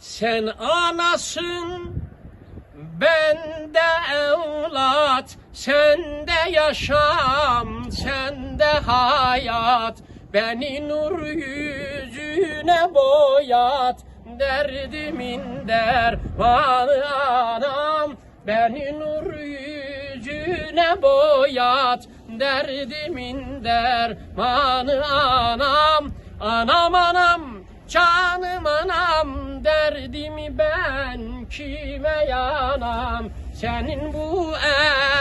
Sen anasın, ben de evlat, sen de yaşam, sen de hayat. Beni nur yüzüne boyat, derdimin dermanı anam. Beni nur yüzüne boyat, derdimin dermanı anam. Anam anam, anam, derdimi ben kime yanam? Senin bu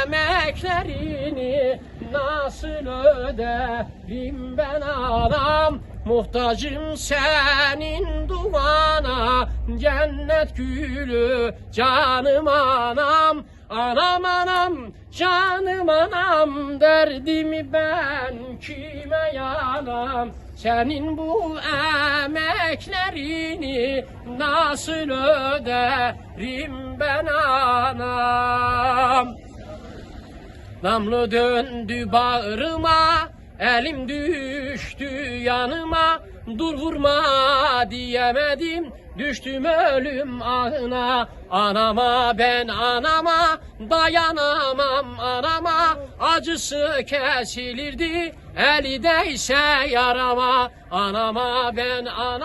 emeklerini nasıl öderim ben anam? Muhtacım senin duana, cennet gülü canım anam. Anam anam, canım anam, derdimi ben kime yanam? Senin bu emeklerini nasıl öderim ben anam? Namlu döndü bağrıma, elim düştü yanıma. Dur vurma diyemedim, düştüm ölüm ahına. Anama ben anama, dayanamam anama. Acısı kesilirdi, eli değse yarama. Anama ben anama.